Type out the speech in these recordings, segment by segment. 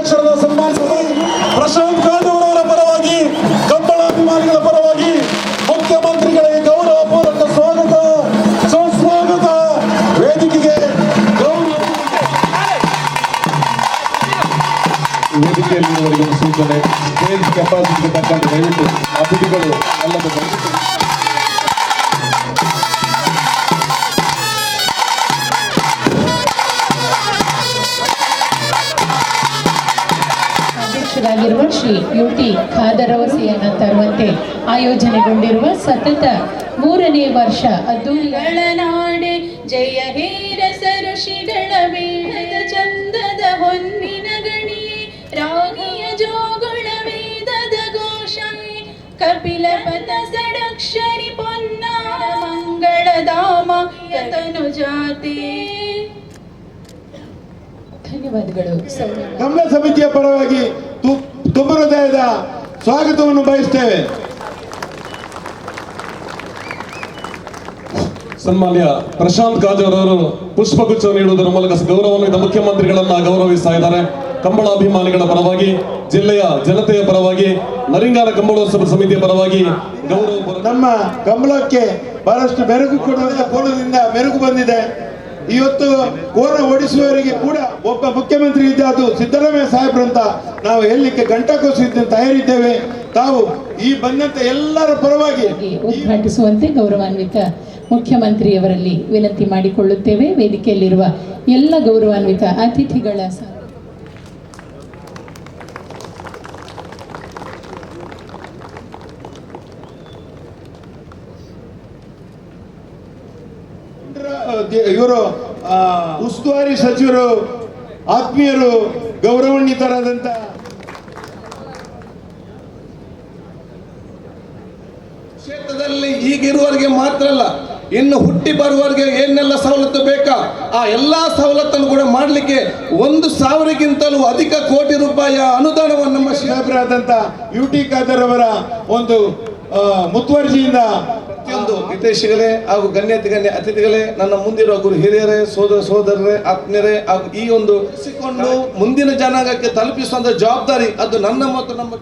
ಅಧ್ಯಕ್ಷರಾದ ಸನ್ಮಾನಿಸಲು ಪ್ರಶಾಂತ್ ಕಾಂಡೂರವರ ಪರವಾಗಿ, ಕಂಬಳ ಅಭಿಮಾನಿಗಳ ಪರವಾಗಿ ಮುಖ್ಯಮಂತ್ರಿಗಳಿಗೆ ಗೌರವಪೂರ್ವಕ ಸ್ವಾಗತ. ಸುಸ್ವಾಗತ. ವೇದಿಕೆಗೆ ಗೌರವ ಒಂದು ಸೂಚನೆ. ಸ್ಟೇಜ್ ಕೆಪಾಸಿಟಿಗೆ ತಕ್ಕಂತೆ ದಯವಿಟ್ಟು ಅತಿಥಿಗಳು ಅಲ್ಲದ ಶ್ರೀ ಖಾದರವಸಿಯನ್ನು ತರುವಂತೆ ಆಯೋಜನೆಗೊಂಡಿರುವ ಸತತ ಮೂರನೇ ವರ್ಷ ಅದ್ದೂರಿಗಳ ನಾಡೆ ಜಯ ಹೇರಸ ಋಷಿಗಳ ಬೇಡದ ಚಂದದ ಹೊನ್ನಿನ ಗಣಿಯೇ ರಾಗಿಯ ಜೋಗಳ ವೇದದ ಘೋಷಣೆ ಕಪಿಲ ಪದ ಸಡಕ್ಷರಿ ಪೊನ್ನ ಮಂಗಳ ಧಾಮ ಯತನು ಜಾತಿ. ಧನ್ಯವಾದಗಳು. ನಮ್ಮ ಸಮಿತಿಯ ಪರವಾಗಿ ತುಂಬ ಹೃದಯದ ಸ್ವಾಗತವನ್ನು ಬಯಸ್ತೇವೆ. ಸನ್ಮಾನ್ಯ ಪ್ರಶಾಂತ್ ಕಾಜೋರ್ ಅವರು ಪುಷ್ಪಗುಚ್ಛ ನೀಡುವುದರ ಮೂಲಕ ಗೌರವಾನ್ವಿತ ಮುಖ್ಯಮಂತ್ರಿಗಳನ್ನ ಗೌರವಿಸ್ತಾ ಇದ್ದಾರೆ ಕಂಬಳ ಅಭಿಮಾನಿಗಳ ಪರವಾಗಿ ಜಿಲ್ಲೆಯ ಜನತೆಯ ಪರವಾಗಿ ನರಿಂಗಾರ ಕಂಬಳೋತ್ಸವ ಸಮಿತಿಯ ಪರವಾಗಿ ಗೌರವ ನಮ್ಮ ಕಂಬಳಕ್ಕೆ ಬಹಳಷ್ಟು ಮೆರುಗು ಕೊಡುವ ಕೊಡುವುದರಿಂದ ಮೆರುಗು ಬಂದಿದೆ. ಇವತ್ತು ಕೋನ ಓಡಿಸುವವರಿಗೆ ಕೂಡ ಒಬ್ಬ ಮುಖ್ಯಮಂತ್ರಿ ಇದ್ದ ಅದು ಸಿದ್ದರಾಮಯ್ಯ ಸಾಹೇಬ್ರಂತ ನಾವು ಹೇಳಲಿಕ್ಕೆ ಗಂಟಕೋಸಿದ್ದು ತಯಾರಿದ್ದೇವೆ. ತಾವು ಈ ಬಂದಂತ ಎಲ್ಲರ ಪರವಾಗಿ ಉದ್ಘಾಟಿಸುವಂತೆ ಗೌರವಾನ್ವಿತ ಮುಖ್ಯಮಂತ್ರಿಯವರಲ್ಲಿ ವಿನಂತಿ ಮಾಡಿಕೊಳ್ಳುತ್ತೇವೆ. ವೇದಿಕೆಯಲ್ಲಿರುವ ಎಲ್ಲ ಗೌರವಾನ್ವಿತ ಅತಿಥಿಗಳ ಇವರು ಉಸ್ತುವಾರಿ ಸಚಿವರು ಆತ್ಮೀಯರು ಗೌರವಾನ್ವಿತರಾದಂತ ಕ್ಷೇತ್ರದಲ್ಲಿ ಈಗಿರುವವರಿಗೆ ಮಾತ್ರ ಅಲ್ಲ ಇನ್ನು ಹುಟ್ಟಿ ಬರುವವರಿಗೆ ಏನೆಲ್ಲ ಸವಲತ್ತು ಬೇಕಾ? ಆ ಎಲ್ಲಾ ಸವಲತ್ತನ್ನು ಕೂಡ ಮಾಡಲಿಕ್ಕೆ ಒಂದು ಸಾವಿರಕ್ಕಿಂತಲೂ ಅಧಿಕ ಕೋಟಿ ರೂಪಾಯಿಯ ಅನುದಾನವನ್ನು ನಮ್ಮ ಸಾಹೇಬರಾದಂತ ಯು ಟಿ ಖಾದರ್ ಅವರ ಒಂದು ಮುತುವರ್ಜಿಯಿಂದ ಪ್ರತಿಯೊಂದು ಹಿತೈಷಿಗಳೇ ಹಾಗೂ ಗಣ್ಯತಿ ಗಣ್ಯ ಅತಿಥಿಗಳೇ ನನ್ನ ಮುಂದಿರುವ ಗುರು ಹಿರಿಯರೇ ಸೋದರ ಸೋದರರೇ ಆತ್ಮೀಯರೇ ಹಾಗೂ ಈ ಒಂದು ಸಿಕ್ಕೊಂಡು ಮುಂದಿನ ಜನಾಂಗಕ್ಕೆ ತಲುಪಿಸುವಂತ ಜವಾಬ್ದಾರಿ ಅದು ನನ್ನ ಮತ್ತು ನಮ್ಮ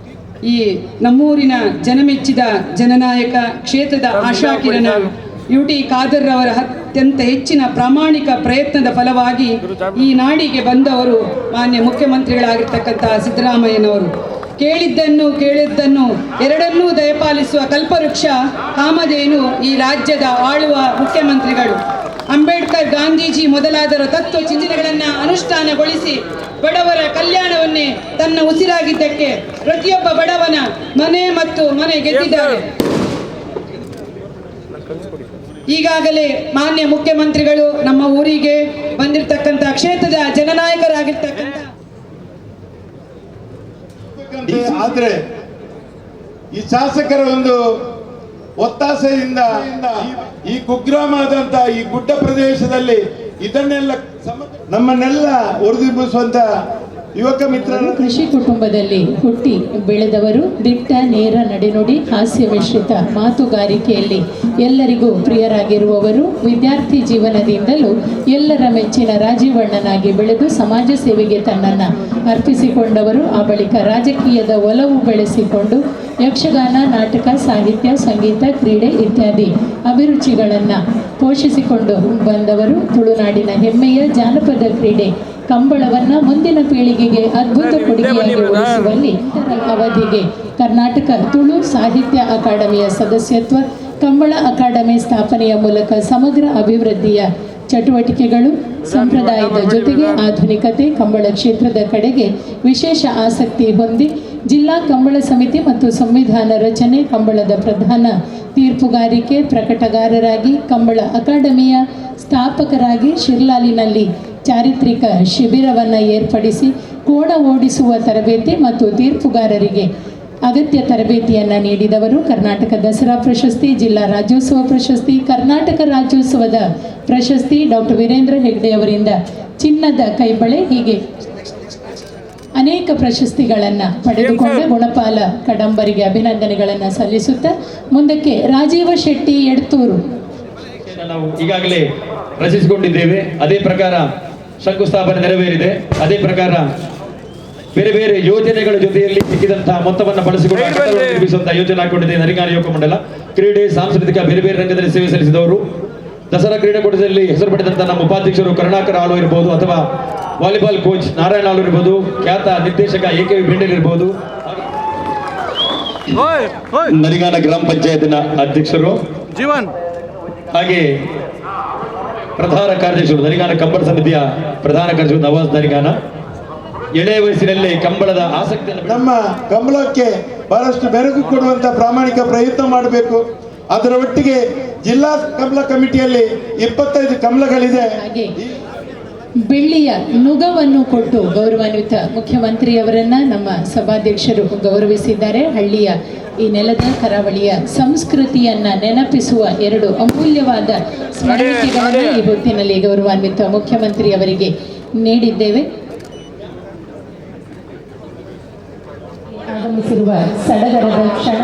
ಈ ನಮ್ಮೂರಿನ ಜನಮೆಚ್ಚಿದ ಜನನಾಯಕ ಕ್ಷೇತ್ರದ ಆಶಾಕಿರಣ ಯು ಟಿ ಖಾದರ್ ಅವರ ಅತ್ಯಂತ ಹೆಚ್ಚಿನ ಪ್ರಾಮಾಣಿಕ ಪ್ರಯತ್ನದ ಫಲವಾಗಿ ಈ ನಾಡಿಗೆ ಬಂದವರು ಮಾನ್ಯ ಮುಖ್ಯಮಂತ್ರಿಗಳಾಗಿರ್ತಕ್ಕಂಥ ಸಿದ್ದರಾಮಯ್ಯನವರು. ಕೇಳಿದ್ದನ್ನು ಕೇಳಿದ್ದನ್ನು ಎರಡನ್ನೂ ದಯಪಾಲಿಸುವ ಕಲ್ಪವೃಕ್ಷ ಕಾಮಧೇನು ಈ ರಾಜ್ಯದ ಆಳುವ ಮುಖ್ಯಮಂತ್ರಿಗಳು. ಅಂಬೇಡ್ಕರ್ ಗಾಂಧೀಜಿ ಮೊದಲಾದರ ತತ್ವ ಚಿಂತನೆಗಳನ್ನು ಅನುಷ್ಠಾನಗೊಳಿಸಿ ಬಡವರ ಕಲ್ಯಾಣವನ್ನೇ ತನ್ನ ಉಸಿರಾಗಿದ್ದಕ್ಕೆ ಪ್ರತಿಯೊಬ್ಬ ಬಡವನ ಮನೆ ಮತ್ತು ಮನೆ ಗೆದ್ದಿದ್ದಾರೆ. ಈಗಾಗಲೇ ಮಾನ್ಯ ಮುಖ್ಯಮಂತ್ರಿಗಳು ನಮ್ಮ ಊರಿಗೆ ಬಂದಿರತಕ್ಕಂಥ ಕ್ಷೇತ್ರದ ಜನನಾಯಕರಾಗಿರ್ತಕ್ಕಂಥ ಆದ್ರೆ ಈ ಶಾಸಕರ ಒಂದು ಒತ್ತಾಸೆಯಿಂದ ಈ- ಕುಗ್ರಾಮ ಆದಂತ ಈ ಗುಡ್ಡ ಪ್ರದೇಶದಲ್ಲಿ ಇದನ್ನೆಲ್ಲ ನಮ್ಮನ್ನೆಲ್ಲ ಉರಿದಿಬ್ಬಿಸುವಂತ ಯುವಕ ಮಿತ್ರರು. ಕೃಷಿ ಕುಟುಂಬದಲ್ಲಿ ಹುಟ್ಟಿ ಬೆಳೆದವರು ದಿಟ್ಟ ನೇರ ನಡೆನುಡಿ ಹಾಸ್ಯ ಮಿಶ್ರಿತ ಮಾತುಗಾರಿಕೆಯಲ್ಲಿ ಎಲ್ಲರಿಗೂ ಪ್ರಿಯರಾಗಿರುವವರು ವಿದ್ಯಾರ್ಥಿ ಜೀವನದಿಂದಲೂ ಎಲ್ಲರ ಮೆಚ್ಚಿನ ರಾಜೀವಣ್ಣನಾಗಿ ಬೆಳೆದು ಸಮಾಜ ಸೇವೆಗೆ ತನ್ನನ್ನು ಅರ್ಪಿಸಿಕೊಂಡವರು, ಆ ಬಳಿಕ ರಾಜಕೀಯದ ಒಲವು ಬೆಳೆಸಿಕೊಂಡು ಯಕ್ಷಗಾನ, ನಾಟಕ, ಸಾಹಿತ್ಯ, ಸಂಗೀತ, ಕ್ರೀಡೆ ಇತ್ಯಾದಿ ಅಭಿರುಚಿಗಳನ್ನು ಪೋಷಿಸಿಕೊಂಡು ಬಂದವರು ತುಳುನಾಡಿನ ಹೆಮ್ಮೆಯ ಜಾನಪದ ಕ್ರೀಡೆ ಕಂಬಳವನ್ನ ಮುಂದಿನ ಪೀಳಿಗೆಗೆ ಅದ್ಭುತ ಕೊಡುಗೆಯಾಗಿ ಉಳಿಸುವಲ್ಲಿ ಅವಧಿಗೆ ಕರ್ನಾಟಕ ತುಳು ಸಾಹಿತ್ಯ ಅಕಾಡೆಮಿಯ ಸದಸ್ಯತ್ವ ಕಂಬಳ ಅಕಾಡೆಮಿ ಸ್ಥಾಪನೆಯ ಮೂಲಕ ಸಮಗ್ರ ಅಭಿವೃದ್ಧಿಯ ಚಟುವಟಿಕೆಗಳು ಸಂಪ್ರದಾಯದ ಜೊತೆಗೆ ಆಧುನಿಕತೆ ಕಂಬಳ ಕ್ಷೇತ್ರದ ಕಡೆಗೆ ವಿಶೇಷ ಆಸಕ್ತಿ ಹೊಂದಿ ಜಿಲ್ಲಾ ಕಂಬಳ ಸಮಿತಿ ಮತ್ತು ಸಂವಿಧಾನ ರಚನೆ ಕಂಬಳದ ಪ್ರಧಾನ ತೀರ್ಪುಗಾರಿಕೆ ಪ್ರಕಟಗಾರರಾಗಿ ಕಂಬಳ ಅಕಾಡೆಮಿಯ ಸ್ಥಾಪಕರಾಗಿ ಶಿರ್ಲಾಲಿನಲ್ಲಿ ಚಾರಿತ್ರಿಕ ಶಿಬಿರವನ್ನು ಏರ್ಪಡಿಸಿ ಕೋಡ ಓಡಿಸುವ ತರಬೇತಿ ಮತ್ತು ತೀರ್ಪುಗಾರರಿಗೆ ಅಗತ್ಯ ತರಬೇತಿಯನ್ನು ನೀಡಿದವರು ಕರ್ನಾಟಕ ದಸರಾ ಪ್ರಶಸ್ತಿ ಜಿಲ್ಲಾ ರಾಜ್ಯೋತ್ಸವ ಪ್ರಶಸ್ತಿ ಕರ್ನಾಟಕ ರಾಜ್ಯೋತ್ಸವದ ಪ್ರಶಸ್ತಿ ಡಾಕ್ಟರ್ ವೀರೇಂದ್ರ ಹೆಗ್ಡೆ ಅವರಿಂದ. ಚಿನ್ನದ ಕೈಬಳೆ ಹೀಗೆ ಅನೇಕ ಪ್ರಶಸ್ತಿಗಳನ್ನು ಪಡೆದುಕೊಂಡ ಗುಣಪಾಲ ಕಡಂಬರಿಗೆ ಅಭಿನಂದನೆಗಳನ್ನು ಸಲ್ಲಿಸುತ್ತಾ ಮುಂದಕ್ಕೆ ರಾಜೀವ ಶೆಟ್ಟಿ ಎಡ್ತೂರು. ನಾವು ಈಗಾಗಲೇ ರಚಿಸಿಕೊಂಡಿದ್ದೇವೆ. ಅದೇ ಪ್ರಕಾರ ಶಂಕುಸ್ಥಾಪನೆ ನೆರವೇರಿದೆ. ಅದೇ ಪ್ರಕಾರ ಬೇರೆ ಬೇರೆ ಯೋಜನೆಗಳ ಜೊತೆಯಲ್ಲಿ ಸಿಕ್ಕಿದಂತಹ ಮೊತ್ತವನ್ನು ಬಳಸಿಕೊಂಡು ನಿರ್ಮಿಸುವಂತಹ ಯೋಜನೆ ಹಾಕೊಂಡಿದೆ. ನರಿಗಾನ ಯುವಕ ಮಂಡಲ. ಕ್ರೀಡೆ ಸಾಂಸ್ಕೃತಿಕ ಬೇರೆ ಬೇರೆ ರಂಗದಲ್ಲಿ ಸೇವೆ ಸಲ್ಲಿಸಿದವರು. ದಸರಾ ಕ್ರೀಡಾಕೂಟದಲ್ಲಿ ಹೆಸರು ಪಡೆದಂತಹ ನಮ್ಮ ಉಪಾಧ್ಯಕ್ಷರು ಕರುಣಾಕರ ಆಳು ಇರಬಹುದು ಅಥವಾ ವಾಲಿಬಾಲ್ ಕೋಚ್ ನಾರಾಯಣ ಆಳು ಇರಬಹುದು ಖ್ಯಾತ ನಿರ್ದೇಶಕ ಎ ಕೆ ಬೆಂಡಲ್ ಇರಬಹುದು ನರಿಗಾನ ಗ್ರಾಮ ಪಂಚಾಯತ್ನ ಅಧ್ಯಕ್ಷರು. ಜೀವನ್. ಹಾಗೆ ಪ್ರಧಾನ ಕಾರ್ಯದರ್ಶಿಗಳು ದರಿಗಾನ ಕಂಬಳ ಸಮಿತಿಯ ಪ್ರಧಾನ ಕಾರ್ಯದರ್ಶಿ ನವಾಜ್ ದರಿಗಾನ ಎಳೆಯ ವಯಸ್ಸಿನಲ್ಲಿ ಕಂಬಳದ ಆಸಕ್ತಿಯನ್ನು ನಮ್ಮ ಕಂಬಳಕ್ಕೆ ಬಹಳಷ್ಟು ಬೆರಗು ಕೊಡುವಂತ ಪ್ರಾಮಾಣಿಕ ಪ್ರಯತ್ನ ಮಾಡಬೇಕು. ಅದರ ಒಟ್ಟಿಗೆ ಜಿಲ್ಲಾ ಕಂಬಳ ಕಮಿಟಿಯಲ್ಲಿ ಇಪ್ಪತ್ತೈದು ಕಂಬಳಗಳಿದೆ. ಹಾಗೆ. ಬೆಳ್ಳಿಯ ನುಗವನ್ನು ಕೊಟ್ಟು ಗೌರವಾನ್ವಿತ ಮುಖ್ಯಮಂತ್ರಿಯವರನ್ನ ನಮ್ಮ ಸಭಾಧ್ಯಕ್ಷರು ಗೌರವಿಸಿದ್ದಾರೆ. ಹಳ್ಳಿಯ ಈ ನೆಲದ ಕರಾವಳಿಯ ಸಂಸ್ಕೃತಿಯನ್ನ ನೆನಪಿಸುವ ಎರಡು ಅಮೂಲ್ಯವಾದ ಸ್ಮರಣಿಕೆಗಳನ್ನು ಈ ಹೊತ್ತಿನಲ್ಲಿ ಗೌರವಾನ್ವಿತ ಮುಖ್ಯಮಂತ್ರಿ ಅವರಿಗೆ ನೀಡಿದ್ದೇವೆ. ಆಗಮಿಸಿರುವ ಸಡಗರದ ಕ್ಷಣ.